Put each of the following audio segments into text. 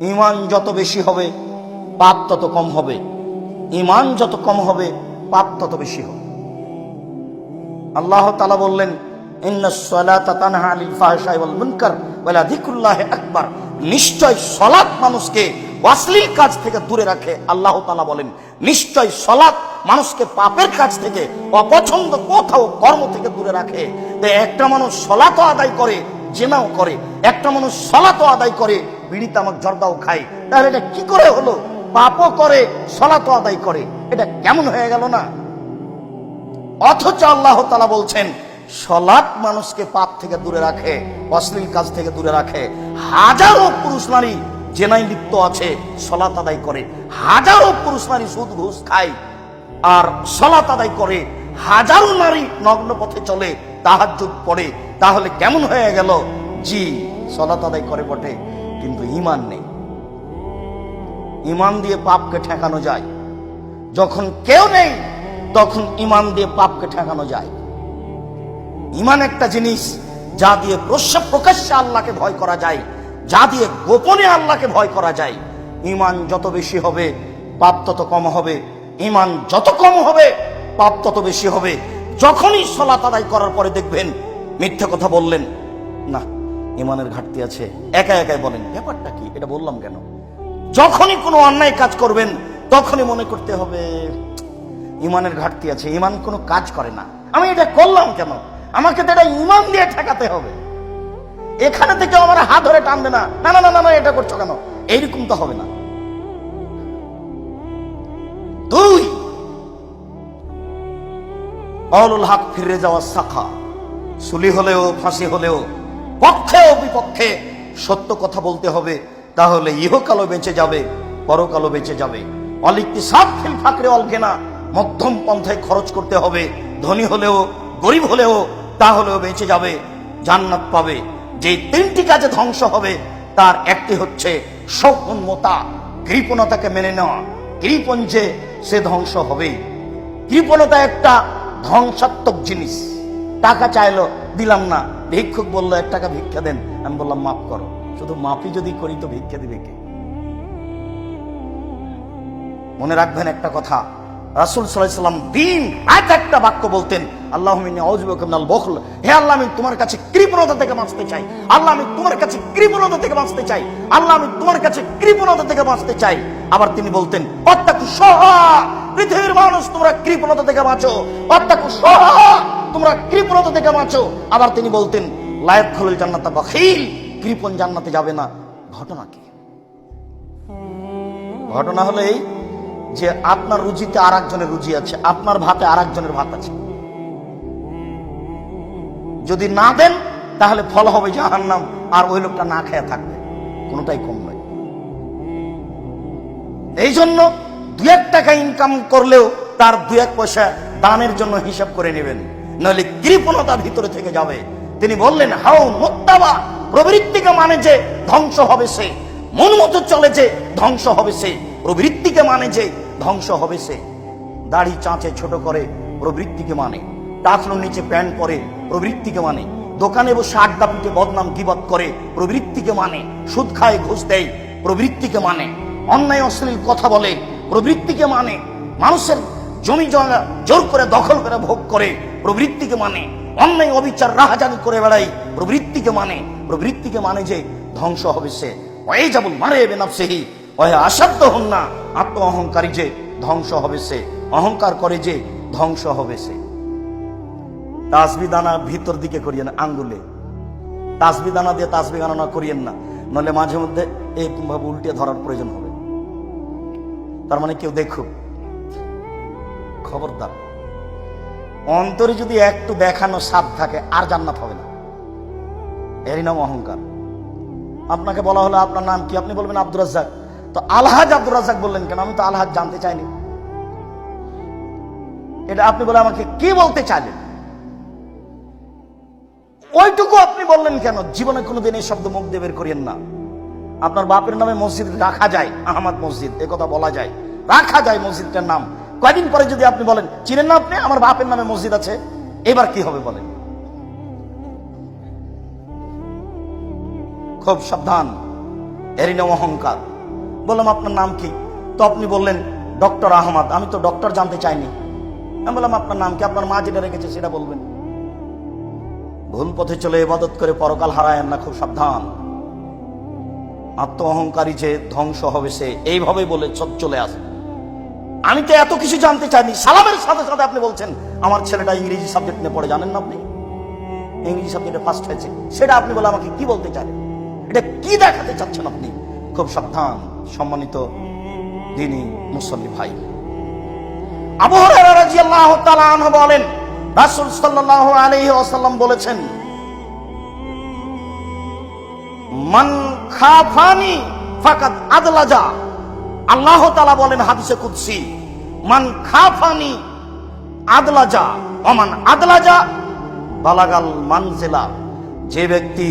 ইমান যত বেশি হবে, পাপ তত কম হবে। ইমান যত কম হবে, পাপ তত বেশি হবে। আল্লাহ তালা বললেন নিশ্চয় মানুষকে থেকে দূরে রাখে, আল্লাহ তালা বলেন। নিশ্চয় মানুষকে পাপের থেকে, অপছন্দ কোথাও কর্ম থেকে দূরে রাখে। একটা মানুষ সলাতও আদায় করে, জেনাও করে। একটা মানুষ সলাতও আদায় করে বিড়ি তামাক জর্দাও খায়। তাহলে এটা কি করে হলো? পাপও করে, সলাতও আদায় করে। এটা কেমন হয়ে গেল না? অথচ আল্লাহ তালা বলছেন সলাপ মানুষকে পাপ থেকে দূরে রাখে, অশ্লীল কাজ থেকে দূরে রাখে। হাজারো পুরুষ নারী জেনাই লিপ্ত আছে সলাত আদায় করে। হাজারো পুরুষ নারী সুদ ঘুষ খায় আর সলাত আদায় করে। হাজারো নারী নগ্ন পথে চলে, তাহাজ্জুদ পড়ে। তাহলে কেমন হয়ে গেল? জি সলাত আদায় করে বটে। কিন্তু ইমান নেই। ইমান দিয়ে পাপকে ঠেকানো যায়। যখন কেউ নেই, তখন ইমান দিয়ে পাপকে ঠেকানো যায়। ইমান একটা জিনিস যা দিয়ে প্রস্য- প্রকাশ্যে আল্লাহকে ভয় করা যায়, যা দিয়ে গোপনে আল্লাহকে ভয় করা যায়। ইমান যত বেশি হবে, পাপ তত কম হবে। ইমান যত কম হবে, পাপ তত বেশি হবে। যখনই সলাত আদায় করার পরে দেখবেন মিথ্যে কথা বললেন। না ইমানের ঘাটতি আছে। একা একাই বলেন ব্যাপারটা কি? এটা বললাম কেন? যখনই কোনো অন্যায় কাজ করবেন তখনই মনে করতে হবে ইমানের ঘাটতি আছে ইমান কোনো কাজ করে না। আমি এটা করলাম কেন? আমাকে তো এটা ইমান দিয়ে ঠেকাতে হবে। এখানে থেকে আমার হাত ধরে টানবে না। না না না না, এটা করছ কেন? এইরকম তো হবে না। দুই অলুল হক ফিরে যাওয়া শাখা সুলি হলেও ফাঁসি হলেও পক্ষে ও বিপক্ষে সত্য কথা বলতে হবে, তাহলে ইহকালও বেঁচে যাবে, পরকালও বেঁচে যাবে। অলিকটি সাত ফিল ফাকরে অলগেনা মধ্যম পন্থায় খরচ করতে হবে, ধনী হলেও, গরিব হলেও তাহলেও বেঁচে যাবে, জান্নাত পাবে। যে তিনটি কাজে ধ্বংস হবে, তার একটি হচ্ছে সৌন্মতা কৃপণতাকে মেনে নেওয়া। কৃপণ যে, সে ধ্বংস হবেই। কৃপণতা একটা ধ্বংসাত্মক জিনিস। টাকা চাইলো দিলাম না। ভিক্ষুক বলল, এক টাকা ভিক্ষা দেন। আমি বললাম, মাফ করো। শুধু মাফি যদি করি তো ভিক্ষা দিবে কে? মনে রাখবেন একটা কথা রাসুল সাল্লাম দিন এক একটা বাক্য বলতেন আল্লাহ বখল। হে আল্লাহ, আমি তোমার কাছে কৃপণতা থেকে বাঁচতে চাই। আল্লাহ, আমি তোমার কাছে কৃপণতা থেকে বাঁচতে চাই। আল্লাহ, আমি তোমার কাছে কৃপণতা থেকে বাঁচতে চাই। আবার তিনি বলতেন, অত্যাকু সহা, পৃথিবীর মানুষ, তোমরা কৃপণতা থেকে বাঁচো। অত্যাকু সহা, তোমরা কৃপণতা থেকে বাঁচো। আবার তিনি বলতেন লায়ক খলিল জান্নাতা বখিল। কৃপণ জান্নাতে যাবে না। ঘটনা কি? ঘটনা হলো এই যে আপনার রুজিতে আর একজনের রুজি আছে, আপনার ভাতে আর একজনের ভাত আছে। যদি না দেন, তাহলে ফল হবে জাহান্নাম, আর ওই লোকটা না খেয়ে থাকবে। কোনোটাই কম নয়। এই জন্য দু এক টাকা ইনকাম করলেও তার দু এক পয়সা দানের জন্য হিসাব করে নেবেন। নইলে কৃপণতা ভিতরে থেকে যাবে। তিনি বললেন, হাও মোত্তাবা প্রবৃত্তিকে মানে যে ধ্বংস হবে সে, মন মতো চলে যে ধ্বংস হবে সে। প্রবৃত্তিকে মানে যে ধ্বংস হবে সে। দাড়ি চাঁচে ছোট করে প্রবৃত্তিকে মানে। টাকলো নিচে প্যান্ট পরে প্রবৃত্তিকে মানে। দোকানে বসে আড্ডা পিটে বদনাম গিবত করে প্রবৃত্তিকে মানে। সুদ খায় ঘুষ দেয় প্রবৃত্তিকে মানে। অন্যায় অশ্লীল কথা বলে প্রবৃত্তিকে মানে। মানুষের জমি জমা জোর করে দখল করে ভোগ করে প্রবৃত্তিকে মানে। অন্যায় অবিচার রাহাজানি করে বেড়াই প্রবৃত্তিকে মানে। প্রবৃত্তিকে মানে যে ধ্বংস হবে সে। যাবুল মারে বেনাফসেহি ওই আসাধ্য হন না। আত্ম অহংকারী যে ধ্বংস হবে সে। অহংকার করে যে ধ্বংস হবে সে। তাসবি দানা ভিতর দিকে করিয়েন আঙ্গুলে। তাসবি দানা দিয়ে তাসবি গণনা করিয়েন না। নলে মাঝে মধ্যে এরকম ভাবে উল্টে ধরার প্রয়োজন হবে। তার মানে কেউ দেখুক। খবরদার। অন্তরে যদি একটু দেখানো সাপ থাকে, আর জান্নাত হবে না। এরই নাম অহংকার। আপনাকে বলা হলো, আপনার নাম কি? আপনি বলবেন আব্দুর রাজ্জাক। তো আলহাজ আব্দুর রাজ্জাক বললেন কেন? আমি তো আলহাজ জানতে চাইনি। এটা আপনি বলে আমাকে কি বলতে চাইলেন? ওইটুকু আপনি বললেন কেন? জীবনে কোনোদিন এই শব্দ মুখ দিয়ে বের করিয়েন না। আপনার বাপের নামে মসজিদ রাখা যায়, আহমদ মসজিদ, এ কথা বলা যায়। রাখা যায় মসজিদটার নাম। কয়দিন পরে যদি আপনি বলেন, চিনেন না আপনি? আমার বাপের নামে মসজিদ আছে। এবার কি হবে বলেন? খুব সাবধান। এরই অহংকার। বললাম, আপনার নাম কি? তো আপনি বললেন, ডক্টর আহমদ। আমি তো ডক্টর জানতে চাইনি। আমি বললাম, আপনার নাম কি? আপনার মা যেটা রেখেছে সেটা বলবেন। ভুল পথে চলে ইবাদত করে পরকাল হারায়েন না খুব সাবধান। আত্ম অহংকারী যে ধ্বংস হবে সে এইভাবে বলে চল- চলে আসে। আমি তো এত কিছু জানতে চাইনি। সালামের সাথে সাথে আপনি বলছেন, আমার ছেলেটা ইংরেজি সাবজেক্ট নিয়ে পড়ে, জানেন না আপনি? ইংরেজি সাবজেক্টে ফার্স্ট হয়েছে। সেটা আপনি বলে আমাকে কি বলতে চান এটা কি দেখাতে চাচ্ছেন আপনি? খুব সাবধান। সম্মানিত দিনী মুসল্লি ভাই। আবু হুরায়রা রাদিয়াল্লাহু তাআলা আনহু বলেন, রাসূল সাল্লাল্লাহু আলাইহি ওয়াসাল্লাম বলেছেন, মান খাফানি ফাকাদ আদলাজা। আল্লাহ তাআলা বলেন হাদিসে কুদসি, মান খাফানি আদলাজা। অমান আদলাজা? বালাগাল মানজিলা। যে ব্যক্তি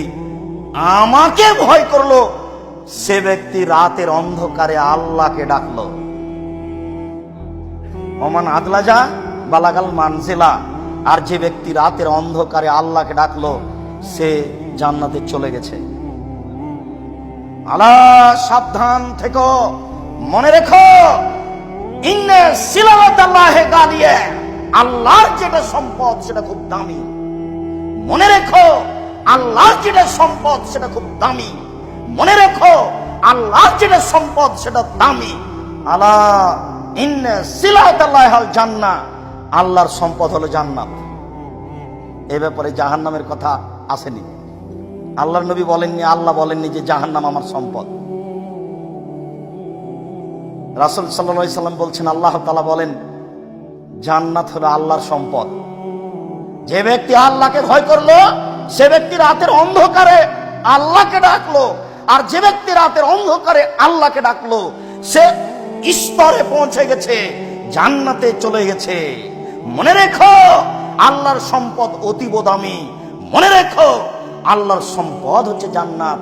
আমাকে ভয় করল সে ব্যক্তি রাতের অন্ধকারে আল্লাহকে ডাকলো। অমান আদলাজা বালাগাল মানজিলা, আর যে ব্যক্তি রাতের অন্ধকারে আল্লাহকে ডাকলো, সে জান্নাতে চলে গেছে। আলা, সাবধান থেকো, মনে রেখো, ইন্নে আল্লাহে গালিয়ে আল্লাহর যেটা সম্পদ সেটা খুব দামি। মনে রেখো, আল্লাহর যেটা সম্পদ সেটা খুব দামি। মনে রেখো, আল্লাহর যেটা সম্পদ সেটা দামি। আলা ইন্নে আল্লাহ জান্নাহ, আল্লাহর সম্পদ হলো জান্নাত। এ ব্যাপারে জাহান্নামের কথা আসেনি। আল্লাহর নবী বলেননি, আল্লাহ বলেননি যে জাহান্নাম আমার সম্পদ। রাসুল সাল্লা সাল্লাম বলছেন, আল্লাহ তালা বলেন, জান্নাত হলো আল্লাহর সম্পদ। যে ব্যক্তি আল্লাহকে ভয় করল, সে ব্যক্তি রাতের অন্ধকারে আল্লাহকে ডাকলো আর যে ব্যক্তি রাতের অন্ধকারে আল্লাহকে ডাকলো, সে স্তরে পৌঁছে গেছে, জান্নাতে চলে গেছে। মনে রেখো, আল্লাহর সম্পদ অতীব দামি। মনে রেখো, আল্লাহর সম্পদ হচ্ছে জান্নাত।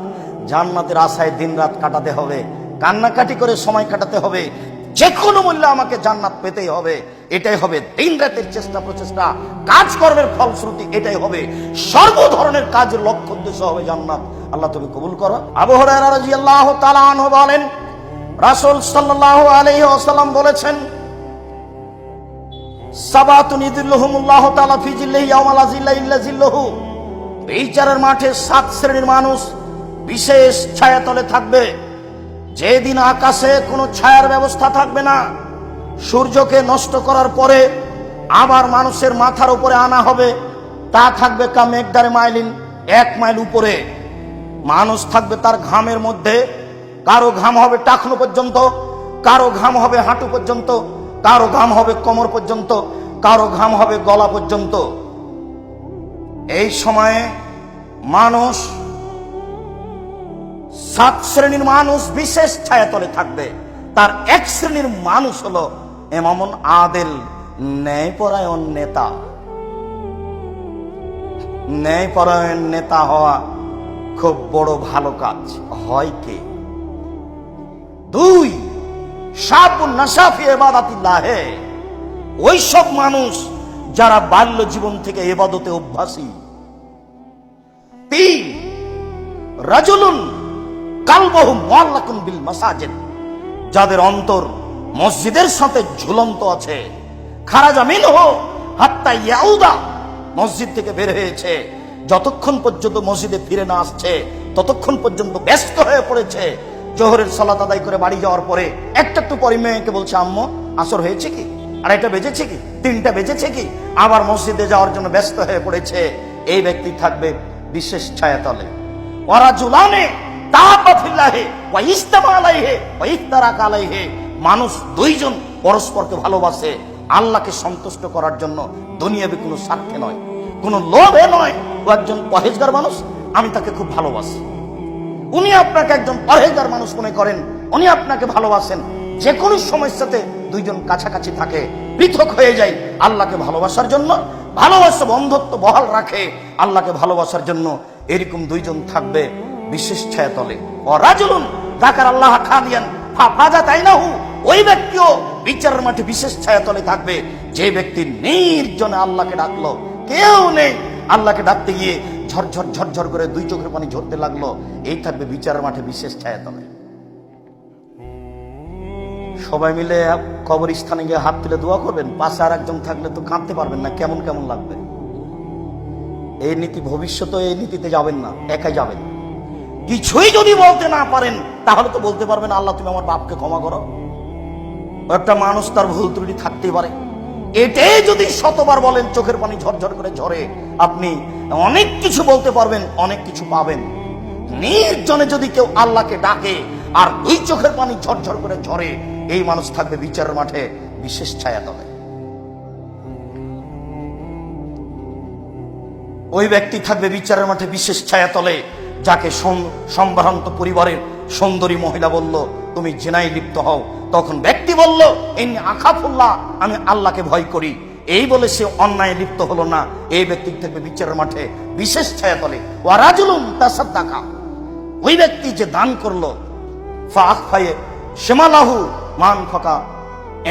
জান্নাতের আশায় দিনরাত কাটাতে হবে, কান্নাকাটি করে সময় কাটাতে হবে। যে কোনো মূল্যে আমাকে জান্নাত পেতেই হবে। এটাই হবে দিন রাতের চেষ্টা, প্রচেষ্টা কাজ কর্মের ফলশ্রুতি, এটাই হবে সর্ব ধরনের কাজের লক্ষ্য উদ্দেশ্য হবে জান্নাত। আল্লাহ তুমি কবুল করো। আবু হুরায়রা রাদিয়াল্লাহু তাআলা আনহু বলেন, রাসুল সাল্লাল্লাহু আলাইহি ওয়াসাল্লাম বলেছেন, সাবাতুন ইদিল্লুহুমুল্লাহ তাআলা ফি জিল্লিহি ইয়াওমা লা জিল্লা ইল্লা মাঠে সাত শ্রেণির মানুষ বিশেষ ছায়াতলে থাকবে। যেদিন আকাশে কোনো ছায়ার ব্যবস্থা থাকবে না সূর্যকে নষ্ট করার পরে আবার মানুষের মাথার উপরে আনা হবে। তা থাকবে কা মেঘদারে মাইলিন, এক মাইল উপরে। মানুষ থাকবে তার ঘামের মধ্যে। কারও ঘাম হবে টাকনো পর্যন্ত, কারও ঘাম হবে হাঁটু পর্যন্ত, কারও ঘাম হবে কোমর পর্যন্ত, কারও ঘাম হবে গলা পর্যন্ত। এই সময়ে মানুষ সাত শ্রেণির মানুষ বিশেষ ছায়াতলে থাকবে। তার এক শ্রেণির মানুষ হলো এমামুন আদেল ন্যায়পরায়ণ নেতা। ন্যায়পরায়ণ নেতা হওয়া খুব বড় ভালো কাজ। হয় কে? দুই ওই সব মানুষ যারা বাল্য জীবন থেকে এবাদতে অভ্যাসী। তিন, রাজুলুন কালবহু মোয়াল্লাকুন বিল মাসাজিদ। যাদের অন্তর মসজিদের সাথে ঝুলন্ত আছে। খারাজা মিনহ হাত্তা ইয়াউদা। মসজিদ থেকে বের হয়েছে। যতক্ষণ পর্যন্ত মসজিদে ফিরে না আসছে, ততক্ষণ পর্যন্ত ব্যস্ত হয়ে পড়েছে। জোহরের সালাত আদায় করে বাড়ি যাওয়ার পরে একটা একটু পরে মেয়েকে বলছে, আম্মু, আসর হয়েছে কি? আর এটা বেজেছে কি? তিনটা বেজেছে কি? আবার মসজিদে যাওয়ার জন্য ব্যস্ত হয়ে পড়েছে। এই ব্যক্তি থাকবে বিশেষ ছায়াতলে। ওরা জুলানে তাহাফিল্লাহে ওয়া ইস্তামা আলাইহে, ওয়া ইফতারাক মানুষ দুইজন পরস্পরকে ভালোবাসে, আল্লাহকে সন্তুষ্ট করার জন্য দুনিয়াবি কোনো স্বার্থে নয়, কোনো লোভে নয়। ও একজন পহেজগার মানুষ, আমি তাকে খুব ভালোবাসি। উনি আপনাকে একজন পরহেজগার মানুষ মনে করেন, উনি আপনাকে ভালোবাসেন। যে কোনো সমস্যাতে দুইজন কাছাকাছি থাকে, পৃথক হয়ে যায়। আল্লাহকে ভালোবাসার জন্য, ভালোবাসা বন্ধত্ব বহাল রাখে, আল্লাহকে ভালোবাসার জন্য এরকম দুইজন থাকবে বিশেষ ছায়াতলে। ও রাজুলুন ডাকার আল্লাহ খাদিয়ান ফাজা তাই না হু? ওই ব্যক্তিও বিচারের মাঠে বিশেষ ছায়াতলে থাকবে। যে ব্যক্তি নির্জনে আল্লাহকে ডাকলো, কেউ নেই। আল্লাহকে ডাকতে গিয়ে ঝরঝর ঝরঝর করে দুই চোখের পানি ঝরতে লাগল। এই থাকবে বিচারের মাঠে বিশেষ ছায়া তলে সবাই মিলে কবরস্থানে গিয়ে হাত তুলে দোয়া করবেন। পাশে আর একজন থাকলে তো কাঁদতে পারবেন না। কেমন কেমন লাগবে? এই নীতি ভবিষ্যতে এই নীতিতে যাবেন না। একাই যাবেন। কিছুই যদি বলতে না পারেন, তাহলে তো বলতে পারবেন, আল্লাহ তুমি আমার বাপকে ক্ষমা করো। একটা মানুষ তার ভুল ত্রুটি থাকতেই পারে। এটাই যদি শতবার বলেন, চোখের পানি ঝরঝর করে ঝরে, আপনি অনেক কিছু বলতে পারবেন, অনেক কিছু পাবেন। নির্জনে যদি কেউ আল্লাহকে ডাকে, আর দুই চোখের পানি ঝরঝর করে ঝরে, এই মানুষ থাকবে বিচারের মাঠে বিশেষ ছায়া তলে। ওই ব্যক্তি থাকবে বিচারের মাঠে বিশেষ ছায়া তলে। যাকে সম্ভ্রান্ত পরিবারের সুন্দরী মহিলা বলল, তুমি জেনাই লিপ্ত হও। তখন ব্যক্তি বলল এই আখাফুল্লাহ, আমি আল্লাহকে ভয় করি। এই বলে সে অন্যায় লিপ্ত হলো না। এই ব্যক্তি থাকবে বিচারের মাঠে বিশেষ ছায়া তলে। ওয়ারাজুলুম তাসাদ্দাকা। ওই ব্যক্তি যে দান করল ফাঁক ফায়ে সেমালাহু মান ফাঁকা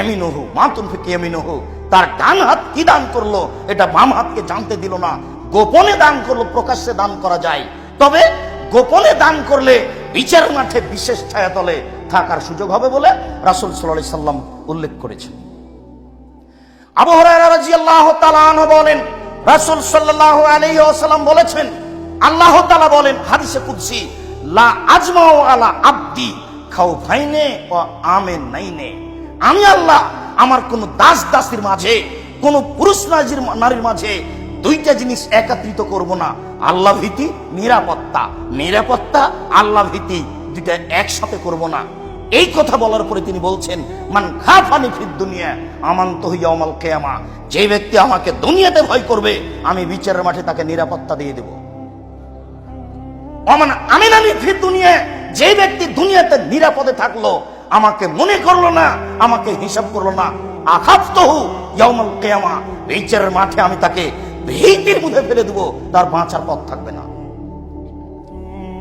এমিনুহু মাতুন ফিকে এমিনুহু। তার ডান হাত কি দান করল, এটা বাম হাতকে জানতে দিল না। গোপনে দান করল, প্রকাশ্যে দান করা যায়। তবে গোপনে দান করলে বিচার মাঠে বিশেষ ছায়াতলে থাকার সুযোগ হবে বলে রাসুল সাল্লাহ সাল্লাম উল্লেখ করেছেন। আমি আল্লাহ আমার কোন দাস দাসীর মাঝে, কোন পুরুষ নাজির নারীর মাঝে দুইটা জিনিস একত্রিত করব না। আল্লাহ ভীতি, নিরাপত্তা। নিরাপত্তা, আল্লাহ ভীতি, দুইটা একসাথে করব না। এই কথা বলার পরে তিনি বলছেন, মান খাফানি ফিদ দুনিয়া আমান তহিয়া অমাল কেয়ামা। যে ব্যক্তি আমাকে দুনিয়াতে ভয় করবে, আমি বিচারের মাঠে তাকে নিরাপত্তা দিয়ে দেব। অমান আমিনানি ফির দুনিয়া, যে ব্যক্তি দুনিয়াতে নিরাপদে থাকল, আমাকে মনে করল না, আমাকে হিসাব করল না। আখাফ তহু ইয়াউমাল কেয়ামা, বিচারের মাঠে আমি তাকে ভীতির মধ্যে ফেলে দেবো, তার বাঁচার পথ থাকবে না।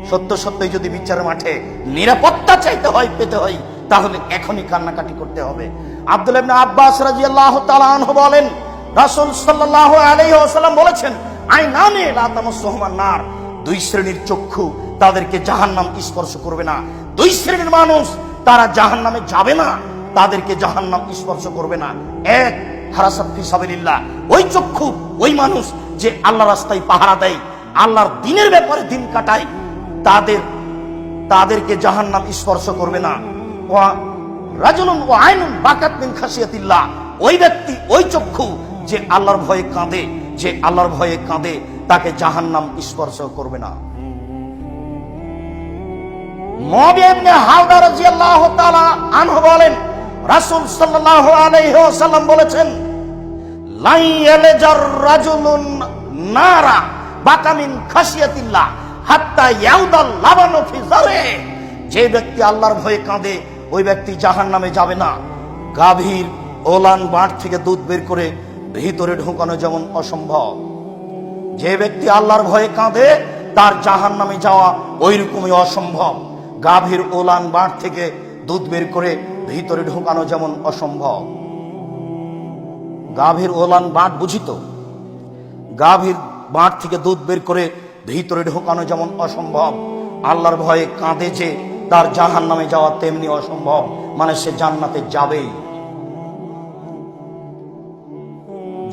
সত্য সত্যই যদি বিচারের মাঠে নিরাপত্তা চাইতে হয়, পেতে হয়, তাহলে এখনই কান্নাকাটি করতে হবে। আব্দুল আব্বাস রাদিয়াল্লাহু তাআলা আনহু বলেন, রাসূল সাল্লাল্লাহু আলাইহি ওয়াসাল্লাম বলেছেন, আইনানে লা তামাসসুহুমান নার। দুই শ্রেণির চক্ষু তাদেরকে জাহান্নাম স্পর্শ করবে না। দুই শ্রেণির মানুষ তারা জাহান্নামে যাবে না, তাদেরকে জাহান্নাম স্পর্শ করবে না। এক হারাসাত ফি ওই চক্ষু, ওই মানুষ যে আল্লাহ রাস্তায় পাহারা দেয়, আল্লাহর দিনের ব্যাপারে দিন কাটায়, তাদের, তাদেরকে জাহান্নাম স্পর্শ করবে না। ওয়া রাজুলুন ও আইনুন বাকাত মিন ওই ব্যক্তি, ওই চক্ষু যে আল্লাহর ভয়ে কাঁদে, যে আল্লাহর ভয়ে কাঁদে, তাকে জাহান্নাম স্পর্শ করবে না। বলেন, রাসূল সাল্লাল্লাহু আলাইহি ওয়াসাল্লাম বলেছেন নারা বাকামিন খাসিয়াতিল্লাহ, হাত্তা ইয়াউদাল লাবানু ফি জারে যে ব্যক্তি আল্লাহর ভয়ে কাঁদে, ওই ব্যক্তি জাহান্নামে যাবে না। গাভীর ওলান বাঁট থেকে দুধ বের করে ভিতরে ঢোকানো যেমন অসম্ভব। যে ব্যক্তি আল্লাহর ভয়ে কাঁদে, তার জাহান নামে যাওয়া ওই রকমই অসম্ভব। গাভীর ওলান বাঁট থেকে দুধ বের করে ভিতরে ঢোকানো যেমন অসম্ভব। গাভীর ওলান বাঁট বুঝিত। গাভীর বাঁট থেকে দুধ বের করে ভিতরে ঢোকানো যেমন অসম্ভব। আল্লাহর ভয়ে কাঁদে যে তার জাহান নামে যাওয়া তেমনি অসম্ভব মানে সে জান্নাতে যাবেই।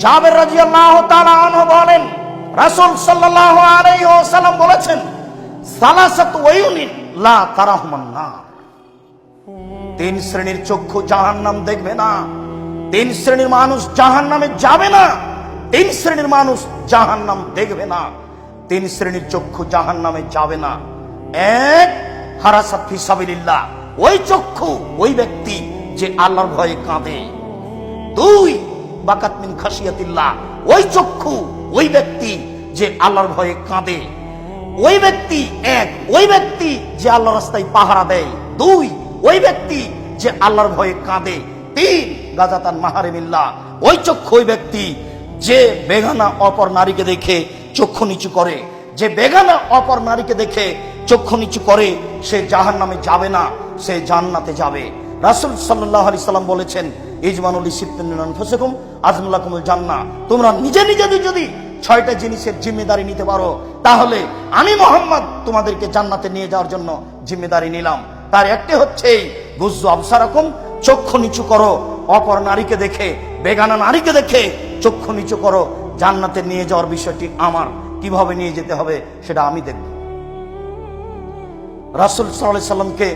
জাবের তাআলা আনহু বলেন, রাসূল সাল্লাল্লাহু আলাইহি ওয়াসাল্লাম বলেছেন, সালাসাতু ওয়ায়ুনিন লা তারাহুমান নার। তিন শ্রেণির চক্ষু জাহান্নাম দেখবে না। তিন শ্রেণির মানুষ জাহান নামে যাবে না। তিন শ্রেণির মানুষ জাহান নাম দেখবে না। তিন শ্রেণির চক্ষু জাহান নামে যাবে না। এক, হারাসাত ফি ওই চক্ষু, ওই ব্যক্তি যে আল্লাহর ভয়ে কাঁদে। দুই, বাকাত মিন খাসিয়াতিল্লাহ ওই চক্ষু, ওই ব্যক্তি যে আল্লাহর ভয়ে কাঁদে। ওই ব্যক্তি, এক, ওই ব্যক্তি যে আল্লাহর রাস্তায় পাহারা দেয়। দুই, ওই ব্যক্তি যে আল্লাহর ভয়ে কাঁদে। তিন গাজাতান মাহারিমিল্লাহ। ওই চক্ষু ওই ব্যক্তি যে বেগানা অপর নারীকে দেখে চক্ষু নিচু করে, যে বেগানা অপর নারীকে দেখে চক্ষু নিচু করে, সে জাহান নামে যাবে না, সে জান্নাতে যাবে। রাসুল সাল্লাহ আলি সাল্লাম বলেছেন, ইজমানুল ইসিফুম আজমুল্লাহ কুমুল জান্না তোমরা নিজে নিজে যদি ছয়টা জিনিসের জিম্মেদারি নিতে পারো, তাহলে আমি মোহাম্মদ তোমাদেরকে জান্নাতে নিয়ে যাওয়ার জন্য জিম্মেদারি নিলাম। তার একটি হচ্ছে গুজ্জু আবসারকম, চক্ষু নিচু করো। অপর নারীকে দেখে, বেগানা নারীকে দেখে চক্ষু নিচু করো, জান্নাতে নিয়ে যাওয়ার বিষয়টি আমার। কীভাবে নিয়ে যেতে হবে সেটা আমি দেখব। রাসুল সাল্লাহ সাল্লামকে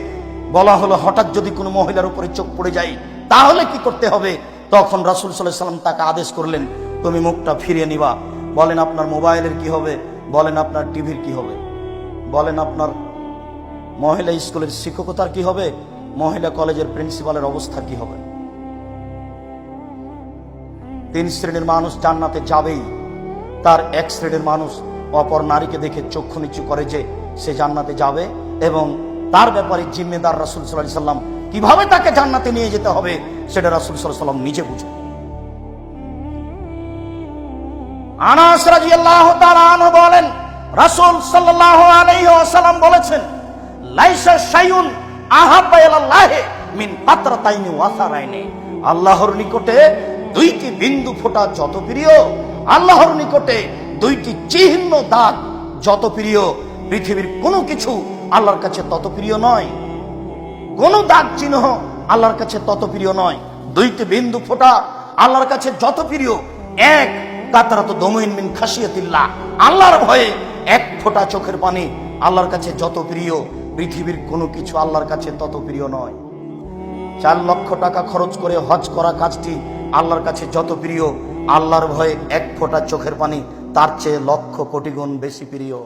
বলা হলো, হঠাৎ যদি কোনো মহিলার উপরে চোখ পড়ে যায়, তাহলে কি করতে হবে? তখন রাসুল সাল্লাহ সাল্লাম তাকে আদেশ করলেন, তুমি মুখটা ফিরিয়ে নিবা। বলেন, আপনার মোবাইলের কি হবে? বলেন, আপনার টিভির কি হবে? বলেন, আপনার মহিলা স্কুলের শিক্ষকতার কি হবে? মহিলা কলেজের প্রিন্সিপালের অবস্থা কি হবে? তিন শ্রেণির মানুষ জান্নাতে যাবেই। তার এক শ্রেণির মানুষ অপর নারীকে দেখে চক্ষু নিচু করে যে সে জান্নাতে যাবে এবং তার ব্যাপারে জিম্মেদার রাসুল সাল্লাহ সাল্লাম কীভাবে তাকে জান্নাতে নিয়ে যেতে হবে সেটা রাসুল সাল্লাহ সাল্লাম নিজে বুঝে আল্লাহর নিকটে দুইটি বিন্দু ফোঁটা যত প্রিয়, আল্লাহর নিকটে দুইটি চিহ্ন দাগ যত প্রিয়, পৃথিবীর কোনো কিছু আল্লাহর কাছে তত প্রিয় নয়। কোন দাগ চিহ্ন আল্লাহর কাছে তত প্রিয় নয়। দুইটি বিন্দু ফোঁটা আল্লাহর কাছে যত প্রিয়, এক কাতারাত দমইন মিন খাসিয়াতিল্লাহ আল্লাহর ভয়ে এক ফোঁটা চোখের পানি আল্লাহর কাছে যত প্রিয়, পৃথিবীর কোনো কিছু আল্লাহর কাছে তত প্রিয় নয়। চার লক্ষ টাকা খরচ করে হজ করা কাজটি আল্লাহর কাছে যত প্রিয়, আল্লাহর ভয়ে এক ফোঁটা চোখের পানি তার চেয়ে লক্ষ কোটি গুণ বেশি প্রিয়।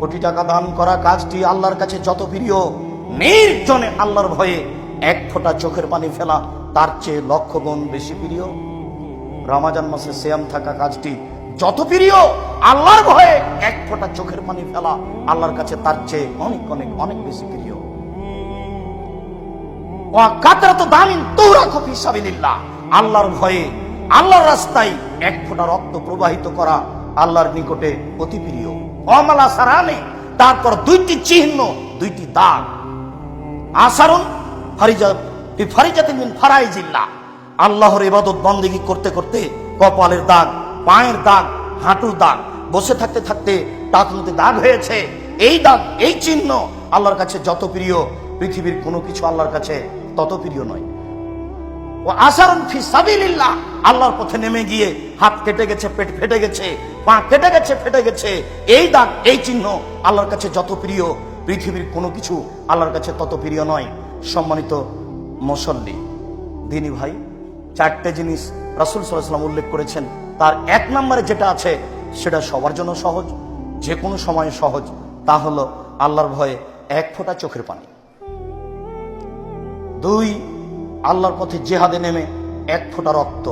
কোটি টাকা দান করা কাজটি আল্লাহর কাছে যত প্রিয়, নির্জনে আল্লাহর ভয়ে এক ফোঁটা চোখের পানি ফেলা তার চেয়ে লক্ষ গুণ বেশি প্রিয়। রমাজান মাসে শ্যাম থাকা কাজটি যত প্রিয়, আল্লাহর ভয়ে এক ফোঁটা চোখের পানি ফেলা আল্লাহর কাছে তার চেয়ে অনেক অনেক অনেক বেশি প্রিয়। দামিন তৌরা কফি সাবিলিল্লাহ। আল্লাহর ভয়ে, আল্লাহর রাস্তায় এক ফোঁটা রক্ত প্রবাহিত করা আল্লাহর নিকটে অতি প্রিয়। অমালা সারানে তারপর দুইটি চিহ্ন, দুইটি দাগ। আসারুন ফারিজা ফারিজাতে মিন ফারাইজিল্লাহ। আল্লাহর ইবাদত বন্দেগী করতে করতে কপালের দাগ, পায়ের দাগ, হাঁটুর দাগ, বসে থাকতে থাকতে টাকনুতে দাগ হয়েছে। এই দাগ, এই চিহ্ন আল্লাহর কাছে যত প্রিয় পৃথিবীর কোনো কিছু আল্লাহর কাছে তত প্রিয় নয়। ও আসারুন ফি সাবিলিল্লাহ, আল্লাহর পথে নেমে গিয়ে হাত কেটে গেছে, পেট ফেটে গেছে, পা কেটে গেছে, ফেটে গেছে। এই দাগ, এই চিহ্ন আল্লাহর কাছে যত প্রিয় পৃথিবীর কোনো কিছু আল্লাহর কাছে তত প্রিয় নয়। সম্মানিত মুসল্লি, দিনী ভাই, চারটে জিনিস রাসুল সাল্লাম উল্লেখ করেছেন। তার এক নম্বরে যেটা আছে, সেটা সবার জন্য সহজ যে কোনো সময়ে সহজ, তা হলো আল্লাহর ভয়ে এক ফোঁটা চোখের পানি। দুই, আল্লাহর পথে জেহাদে নেমে এক ফোঁটা রক্ত।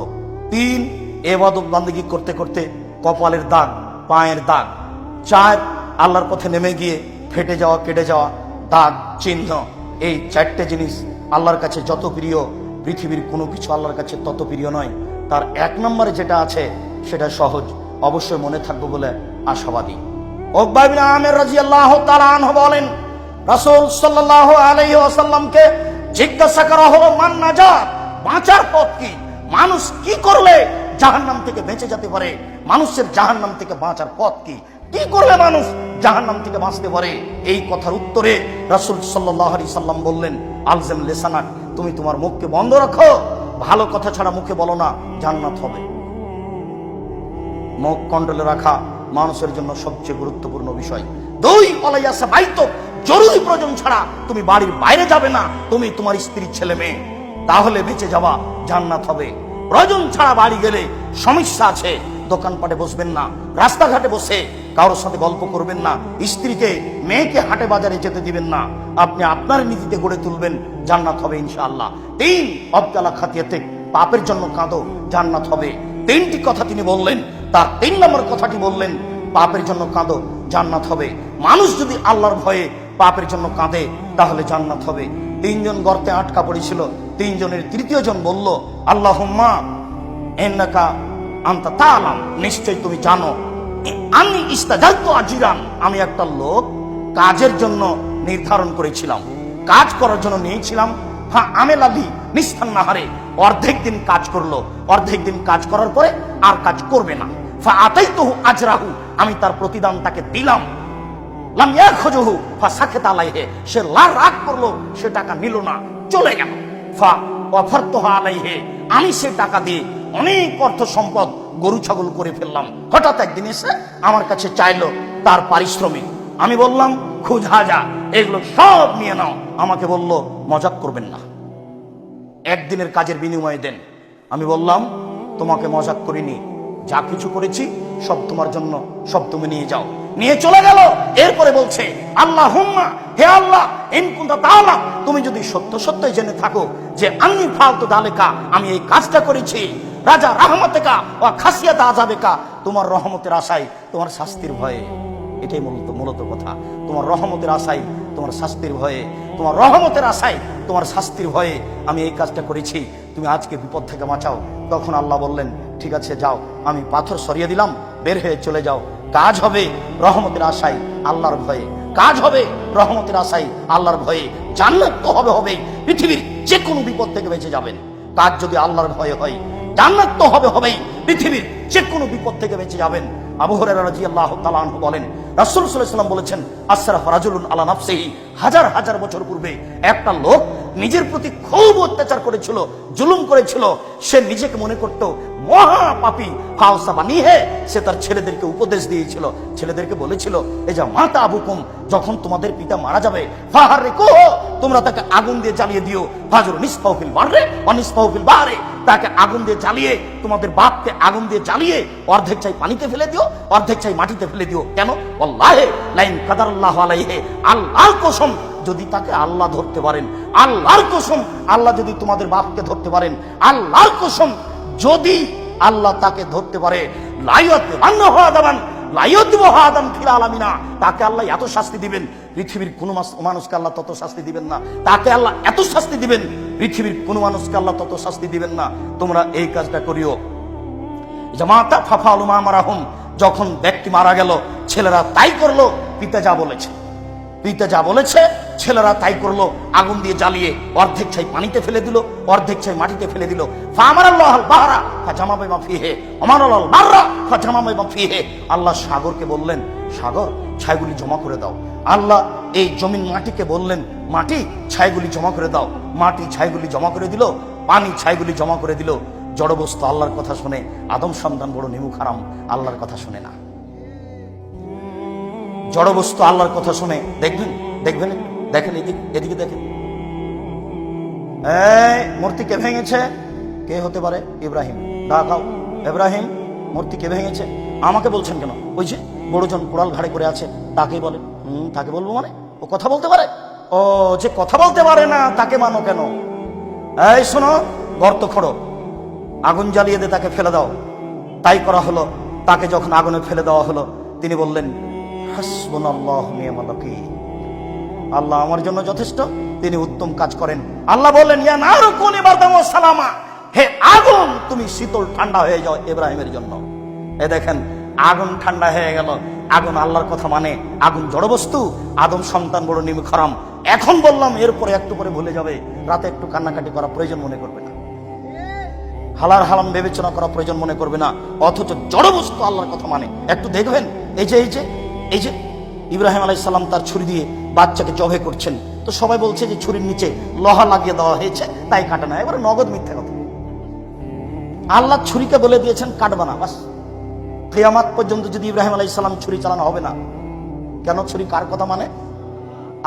তিন, এবাদত বান্দিগি করতে করতে কপালের দাগ, পায়ের দাগ। চার, আল্লাহর পথে নেমে গিয়ে ফেটে যাওয়া, কেটে যাওয়া দাগ, চিহ্ন। এই চারটে জিনিস আল্লাহর কাছে যত প্রিয়, পৃথিবীর কোনো কিছু আল্লাহর কাছে তত প্রিয় নয়। তার এক নম্বরে যেটা আছে, সেটা সহজ, অবশ্যই মনে থাকব বলে আশাবাদী। ওকবাবিন আমের রাজিয়াল্লাহ তাআলা আনহু বলেন, রাসূল সাল্লাল্লাহু আলাইহি ওয়াসাল্লামকে জিজ্ঞাসা করা হলো, মান না যা বাঁচার পথ কি? মানুষ কি করলে জাহান নাম থেকে বেঁচে যেতে পারে? মানুষের জাহান নাম থেকে বাঁচার পথ কি? কি করলে মানুষ জাহান নাম থেকে বাঁচতে পারে? এই কথার উত্তরে রাসূল আলাইহি সাল্লাম বললেন, আলজেম লেসানাক, তুমি তোমার মুখকে বন্ধ রাখো। ভালো কথা ছাড়া মুখে বলো না, জান্নাত হবে। মুখ কন্ট্রোলে রাখা মানুষের জন্য সবচেয়ে গুরুত্বপূর্ণ বিষয়। দুই অলাইয়াসা বাইত। জরুরি প্রয়োজন ছাড়া তুমি বাড়ির বাইরে যাবে না। তুমি তোমার স্ত্রীর ছেলে মেয়ে। তাহলে বেঁচে যাওয়া জান্নাত হবে। প্রয়োজন ছাড়া বাড়ি গেলে সমস্যা আছে। দোকানপাটে বসবেন না, রাস্তাঘাটে বসে কারোর সাথে গল্প করবেন না, স্ত্রীকে, মেয়েকে হাটে বাজারে যেতে দিবেন না। আপনি আপনার নীতিতে গড়ে তুলবেন, জান্নাত হবে ইনশাআল্লাহ। তিন অবদালা খাতিয়াতে পাপের জন্য কাঁদো, জান্নাত হবে। তিনটি কথা তিনি বললেন, তার তিন নম্বর কথাটি বললেন, পাপের জন্য কাঁদো, জান্নাত হবে। মানুষ যদি আল্লাহর ভয়ে পাপের জন্য কাঁদে, তাহলে জান্নাত হবে। তিনজন গর্তে আটকা পড়েছিল। তিনজনের তৃতীয় জন বলল আল্লাহ নিশ্চয় তুমি জানো। আমি আজিরান। আমি একটা লোক কাজের জন্য নির্ধারণ করেছিলাম। কাজ করার জন্য নিয়েছিলাম। হ্যাঁ আমেল আলী নিস্তান নাহারে। অর্ধেক দিন কাজ করল। অর্ধেক দিন কাজ করার পরে আর কাজ করবে না। ফা আতাই আজরাহু। আমি তার প্রতিদান তাকে দিলাম। লাম ইয়াখুজুহু ফা সাকেত আলাইহি, সে লার রাগ করল, সে টাকা নিল না, চলে গেল। ফা অফারতহা আলাইহি, আমি সে টাকা দিয়ে অনেক অর্থ সম্পদ গরু ছাগল করে ফেললাম। হঠাৎ একদিন এসে আমার কাছে চাইলো তার পারিশ্রমিক। আমি বললাম, খুঁজ হাজা, এগুলো সব নিয়ে নাও। আমাকে বলল, মজাক করবেন না। একদিনের কাজের বিনিময়ে দেন। আমি বললাম, তোমাকে মজাক করিনি। যা কিছু করেছি, সব তোমার জন্য, সব তুমি নিয়ে যাও। নিয়ে চলে গেল। এরপরে বলছে আল্লাহ হুম্মা হে আল্লাহ তাআলা তুমি যদি সত্য সত্যই জেনে থাকো যে আমি ফালতু দালেকা আমি এই কাজটা করেছি, রাজা রাহমতেকা ও খাসিয়াত তোমার রহমতের আশায় তোমার শাস্তির ভয়ে। এটাই মূলত মূলত কথা। তোমার রহমতের আশায় তোমার শাস্তির ভয়ে, তোমার রহমতের আশায় তোমার শাস্তির ভয়ে আমি এই কাজটা করেছি। তুমি আজকে বিপদ থেকে বাঁচাও। তখন আল্লাহ বললেন, ঠিক আছে, যাও, আমি পাথর সরিয়ে দিলাম, বের হয়ে চলে যাও। কাজ হবে রহমতের আশায় আল্লাহর ভয়ে। কাজ হবে রহমতের আশায় আল্লাহর ভয়ে। জান্নাত তো হবে, হবেই। পৃথিবীর যে কোনো বিপদ থেকে বেঁচে যাবেন। কাজ যদি আল্লাহর ভয়ে হয়, জান্নাত তো হবে, হবেই। পৃথিবীর যে কোনো বিপদ থেকে বেঁচে যাবেন। আবহরের রাজি আল্লাহ তালাহ বলেন রাসূল ওয়াসাল্লাম বলেছেন আলা নাফসিহি। হাজার হাজার বছর পূর্বে একটা লোক নিজের প্রতি খুব অত্যাচার করেছিল, জুলুম করেছিল। সে নিজেকে মনে করত বানিয়ে সে তার ছেলেদেরকে উপদেশ দিয়েছিল। ছেলেদেরকে বলেছিল এই যে মাতা আবুকুম, যখন তোমাদের পিতা মারা যাবে তোমরা তাকে আগুন দিয়ে জ্বালিয়ে দিও। ফাজর নিষ্পাউফিল বাড়রে অনিষ্পাউফিল বাহারে। তাকে আগুন দিয়ে জ্বালিয়ে, তোমাদের বাপকে আগুন দিয়ে জ্বালিয়ে অর্ধেক চাই পানিতে ফেলে দিও, অর্ধেক চাই মাটিতে ফেলে দিও। কেন? লাইন আল্লাহ আল্লাহর কসম যদি তাকে আল্লাহ ধরতে পারেন, আল্লাহর কসম আল্লাহ যদি তোমাদের বাপকে ধরতে পারেন, আল্লাহর কসম যদি আল্লাহ তাকে ধরতে পারে লাইয়ত রান্ন হওয়া দাবান তাকে আল্লাহ এত শাস্তি দিবেন, পৃথিবীর কোনো মানুষকে আল্লাহ তত শাস্তি দিবেন না। তাকে আল্লাহ এত শাস্তি দিবেন, পৃথিবীর কোনো মানুষকে আল্লাহ তত শাস্তি দিবেন না। তোমরা এই কাজটা করিও। জামাতা ফাফা আলুমা মারাহুম, যখন ব্যক্তি মারা গেল, ছেলেরা তাই করল, পিতা যা বলেছে। পিতা যা বলেছে ছেলেরা তাই করল, আগুন দিয়ে জ্বালিয়ে অর্ধেক ছাই পানিতে ফেলে দিল, অর্ধেক ছাই মাটিতে ফেলে দিল। আল্লাহ সাগরকে বললেন, সাগর, ছাইগুলি জমা করে দাও। আল্লাহ এই জমিন মাটিকে বললেন, মাটি, ছাইগুলি জমা করে দাও। মাটি, ছাইগুলি জমা করে দিল, পানি, ছাইগুলি জমা করে দিল। জড়বস্তু আল্লাহর কথা শুনে, আদম সন্তান বড় নিমুখ হারাম আল্লাহর কথা শুনে না। জড়বস্তু আল্লাহর কথা শুনে, দেখবেন দেখবেন দেখেন এদিকে এদিকে দেখেন। এই, মূর্তি কে ভেঙেছে? কে হতে পারে? ইব্রাহিম। দাও ইব্রাহিম, মূর্তি কে ভেঙেছে? আমাকে বলছেন কেন? ওই যে বড়জন কোড়াল ঘাড়ে করে আছে তাকেই বলে। হুম, তাকে বলব মানে? ও কথা বলতে পারে? ও যে কথা বলতে পারে না, তাকে মানো কেন? এই, শোনো, গর্ত খড়ো। আগুন জ্বালিয়ে দিয়ে তাকে ফেলে দাও। তাই করা হলো। তাকে যখন আগুনে ফেলে দেওয়া হলো, তিনি বললেন, হাসবুনাল্লাহু ওয়াকিল। আল্লাহ আমার জন্য যথেষ্ট, তিনি উত্তম কাজ করেন। আল্লাহ বললেন, ইয়া কুনি বারদাম সালামা। হে আগুন, তুমি শীতল ঠান্ডা হয়ে যাও ইব্রাহিমের জন্য। এ দেখেন, আগুন ঠান্ডা হয়ে গেল। আগুন আল্লাহর কথা মানে আগুন জড়বস্তু, আদম সন্তান বড় হারাম এখন বললাম, এরপরে একটু পরে ভুলে যাবে। রাতে একটু কান্নাকাটি করা প্রয়োজন মনে করবে না। হালার হালাম বিবেচনা করা প্রয়োজন মনে করবে না। অথচ জড়বস্তু আল্লাহর কথা মানে। একটু দেখবেন, এই যে এই যে এই যে, ইব্রাহিম আলাইসাল্লাম তার ছুরি দিয়ে বাচ্চাকে জবে করছেন। তো সবাই বলছে যে ছুরির নিচে লোহা লাগিয়ে দেওয়া হয়েছে, তাই কাটে না। এবার নগদ মিথ্যা কথা। আল্লাহ ছুরিকে বলে দিয়েছেন, কাটবা না, বাস। কিয়ামাত পর্যন্ত যদি ইব্রাহিম আলাইসাল্লাম ছুরি চালানো হবে না, কেন ছুরি কার কথা মানে?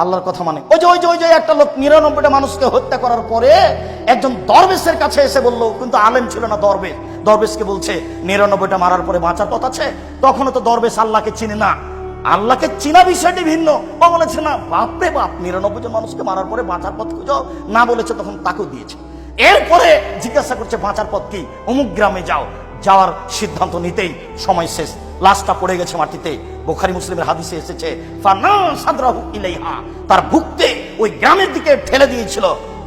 আল্লাহর কথা মানে। ওই যে ওই যে ওই যে একটা লোক নিরানব্বইটা মানুষকে হত্যা করার পরে একজন দরবেশের কাছে এসে বলল, কিন্তু আলেম ছিল না দরবেশ। দরবেশকে বলছে, নিরানব্বইটা মারার পরে বাঁচার পথ আছে। তখনও তো দরবেশ আল্লাহকে চিনে না। আল্লাহকে চিনা বিষয়টি ভিন্ন। ও বলেছে, না, বাপরে বাপ, নিরানব্বই জন মানুষকে মারার পরে বাঁচার পথ খুঁজো। না বলেছে, তখন তাকেও দিয়েছে। এরপরে জিজ্ঞাসা করছে, বাঁচার পথ কি? অমুক গ্রামে যাও। যাওয়ার সিদ্ধান্ত নিতেই সময় শেষ। লাশটা পড়ে গেছে মাটিতে। বোখারি মুসলিমের হাদিসে এসেছে তার বুকতে ওই গ্রামের দিকে ঠেলে দিয়েছিল।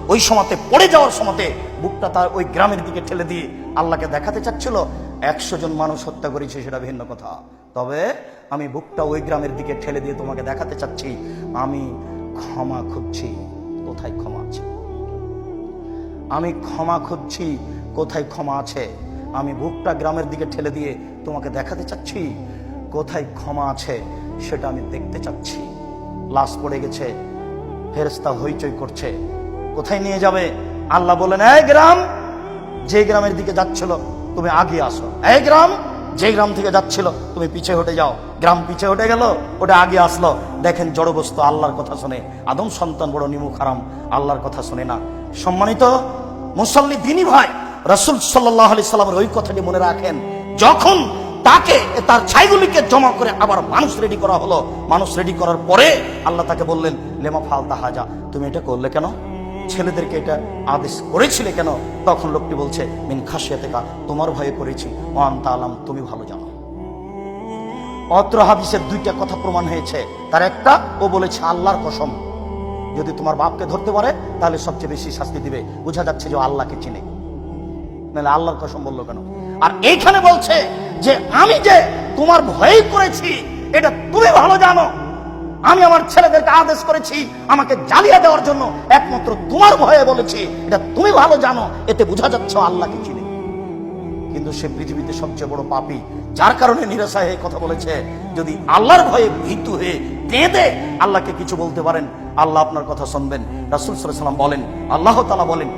ওই সময়তে, পড়ে যাওয়ার সময়তে, বুকটা তার ওই গ্রামের দিকে ঠেলে দিয়ে আল্লাহকে দেখাতে চাচ্ছিল। একশো জন মানুষ হত্যা করেছে সেটা ভিন্ন কথা। তবে আমি বুকটা ওই গ্রামের দিকে ঠেলে দিয়ে তোমাকে দেখাতে চাচ্ছি। আমি ক্ষমা খুঁজছি। কোথায় ক্ষমা আছে? আমি ক্ষমা খুঁজছি। কোথায় ক্ষমা আছে? আমি বুকটা গ্রামের দিকে ঠেলে দিয়ে তোমাকে দেখাতে চাচ্ছি। কোথায় ক্ষমা আছে সেটা আমি দেখতে চাচ্ছি। লাশ পড়ে গেছে। ফেরেস্তা হইচই করছে। কোথায় নিয়ে যাবে? আল্লাহ বলেন, এই গ্রাম, যে গ্রামের দিকে যাচ্ছিল তুমি আগে আসো। এই গ্রাম যে গ্রাম থেকে যাচ্ছিল, তুমি পিছে হটে যাও। গ্রাম পিছে হটে গেল, ওটা আগে আসলো। দেখেন জড়বস্তু, আল্লাহর কথা শুনে। আদম সন্তান বড় নিমুখ হারাম আল্লাহর কথা শুনে না। সম্মানিত মুসল্লি দিনী ভাই, রসুল সাল্লাহ আলি সাল্লামের ওই কথাটি মনে রাখেন। যখন তাকে, তার ছাইগুলিকে জমা করে আবার মানুষ রেডি করা হলো, মানুষ রেডি করার পরে আল্লাহ তাকে বললেন, লেমা ফাল তাহাজা তুমি এটা করলে কেন? ছেলেদেরকে এটা আদেশ করেছিলে কেন? তখন লোকটি বলছে, মিন খাসিয়া থেকে তোমার ভয়ে করেছি ওয়ান তালাম তুমি ভালো জানো। অত্র হাদিসের দুইটা কথা প্রমাণ হয়েছে। তার একটা, ও বলেছে, আল্লাহর কসম। যদি তোমার বাপকে ধরতে পারে, তাহলে সবচেয়ে বেশি শাস্তি দিবে। বোঝা যাচ্ছে যে আল্লাহকে চিনে। নাহলে আল্লাহর কসম বলল কেন? আর এইখানে বলছে যে, আমি যে তোমার ভয় করেছি, এটা তুমি ভালো জানো। আমি আমার ছেলেদেরকে আদেশ করেছি, আমাকে জ্বালিয়ে দেওয়ার জন্য একমাত্র তোমার ভয়ে বলেছি। এটা তুমি ভালো জানো, এতে বোঝা যাচ্ছে আল্লাহকে চিনে। কিন্তু সে পৃথিবীতে সবচেয়ে বড় পাপি, যার কারণে নিরাশা হয়ে কথা বলেছে, যদি আল্লাহর ভয়ে ভীতু হয়ে কেঁদে আল্লাহকে কিছু বলতে পারেন। আল্লাহ আপনার কথা শুনবেন। রাসুল সাল্লাম বলেন, আল্লাহ তালা বলেন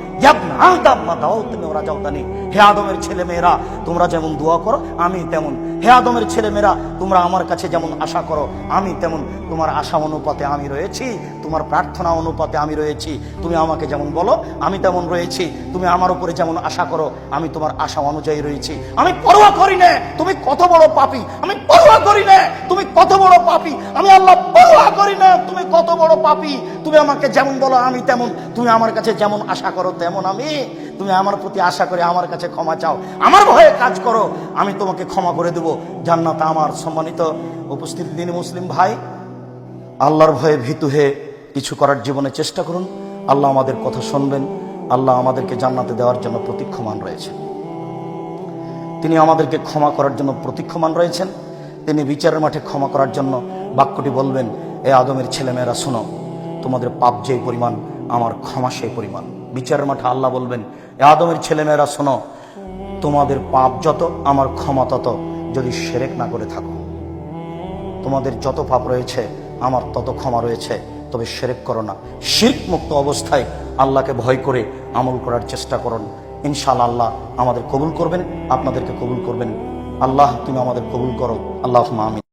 আমার যেমন আশা করো, আমি তোমার আশা তুমি আমাকে যেমন বলো, আমি তেমন রয়েছি। তুমি আমার উপরে যেমন আশা করো, আমি তোমার আশা অনুযায়ী রয়েছি। আমি পরোয়া করি না, তুমি কত বড় পাপী, আমি পরোয়া করি না, তুমি কত বড় পাপী। আমি আল্লাহ পরোয়া করি না। তুমি কত বড় পাপী। তুমি আমাকে যেমন বলো আমি তেমন। তুমি আমার কাছে যেমন আশা করো তেমন আমি। তুমি আমার প্রতি আশা করে আমার কাছে ক্ষমা চাও। আমার ভয়ে কাজ করো। আমি তোমাকে ক্ষমা করে দেবো। জান্নাত আমার সম্মানিত দিন মুসলিম ভাই। আল্লাহর ভয়ে ভীতু হয়ে কিছু করার জীবনে চেষ্টা করুন। আল্লাহ আমাদের কথা শুনবেন। আল্লাহ আমাদেরকে জান্নাতে দেওয়ার জন্য প্রতীক্ষমান রয়েছে তিনি আমাদেরকে ক্ষমা করার জন্য প্রতীক্ষমান রয়েছেন। তিনি বিচারের মাঠে ক্ষমা করার জন্য বাক্যটি বলবেন, এ আদমের ছেলেমেয়েরা, শোনো, তোমাদের পাপ যেই পরিমাণ, আমার ক্ষমা সেই পরিমাণ। বিচারের মাঠে আল্লাহ বলবেন, এ আদমের ছেলেমেয়েরা, শোনো, তোমাদের পাপ যত, আমার ক্ষমা তত, যদি সেরেক না করে থাকো। তোমাদের যত পাপ রয়েছে, আমার তত ক্ষমা রয়েছে, তবে সেরেক করো না। শির্ক মুক্ত অবস্থায় আল্লাহকে ভয় করে আমল করার চেষ্টা করুন। ইনশাআল্লাহ আল্লাহ আমাদের কবুল করবেন, আপনাদেরকে কবুল করবেন। আল্লাহ, তুমি আমাদের কবুল করো। আল্লাহ আমি